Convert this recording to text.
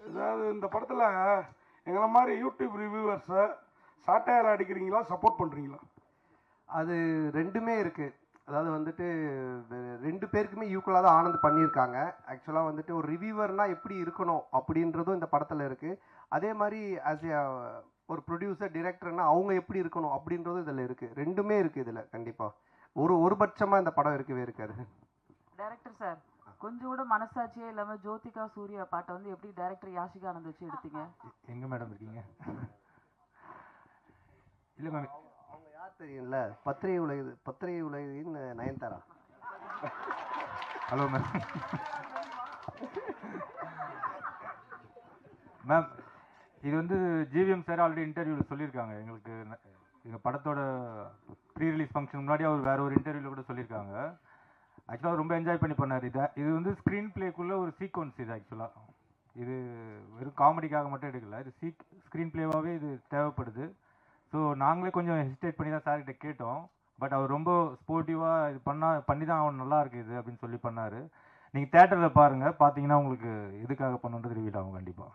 அதாவது இந்த படத்தில் எங்களை மாதிரி யூடியூப் ரிவ்யூவர்ஸை சாட்டையால் அடிக்கிறீங்களா சப்போர்ட் பண்ணுறீங்களா அது ரெண்டுமே இருக்குது அதாவது வந்துட்டு ரெண்டு பேருக்குமே ஈக்குவலாக தான் ஆனந்த் பண்ணியிருக்காங்க. ஆக்சுவலாக வந்துட்டு ஒரு ரிவ்யூவர்னால் எப்படி இருக்கணும் அப்படின்றதும் இந்த படத்தில் இருக்குது அதே மாதிரி ஆஸ் ஏ ஒரு ப்ரொடியூசர் டிரெக்டர்னா அவங்க எப்படி இருக்கணும் அப்படின்றதும் இதில் இருக்குது ரெண்டுமே இருக்குது இதில் கண்டிப்பாக ஒரு ஒரு பட்சமாக இந்த படம் இருக்கவே இருக்காது. டைரக்டர் சார் கொஞ்சம் கூட மனசாட்சியே இல்லாம ஜோதிகா சூர்யா பாட்டை வந்து எப்படி டைரக்டர் யாஷிகா ஆனந்த் வச்சு எடுத்தீங்க? எங்கே மேடம் இருக்கீங்க? இல்லை மேம் அவங்க யார் தெரியும்ல? பத்திரிகை உலகு பத்திரிகை உலகின் நயன்தாரா? ஹலோ மேம் மேம் இது வந்து ஜிவிஎம் சார் ஆல்ரெடி இன்டர்வியூவில் சொல்லியிருக்காங்க. எங்களுக்கு எங்கள் படத்தோட ப்ரீ ரிலீஸ் ஃபங்க்ஷன் முன்னாடி அவர் வேற ஒரு இன்டர்வியூவில் கூட சொல்லியிருக்காங்க. ஆக்சுவலாக ரொம்ப என்ஜாய் பண்ணி பண்ணார் இதை. இது வந்து ஸ்க்ரீன் பிளேக்குள்ளே ஒரு சீக்வன்ஸ் இது ஆக்சுவலாக இது வெறும் காமெடிக்காக மட்டும் எடுக்கல. இது சீக் ஸ்க்ரீன் பிளேவாகவே இது தேவைப்படுது. ஸோ நாங்களே கொஞ்சம் ஹெசிடேட் பண்ணி தான் சார்கிட்ட கேட்டோம். பட் அவர் ரொம்ப ஸ்போர்ட்டிவாக இது பண்ணா பண்ணி தான் அவன் நல்லா இருக்குது இது அப்படின்னு சொல்லி பண்ணார். நீங்கள் தேட்டரில் பாருங்கள் பார்த்தீங்கன்னா உங்களுக்கு எதுக்காக பண்ணுன்றது ரிவீல் ஆகும் கண்டிப்பாக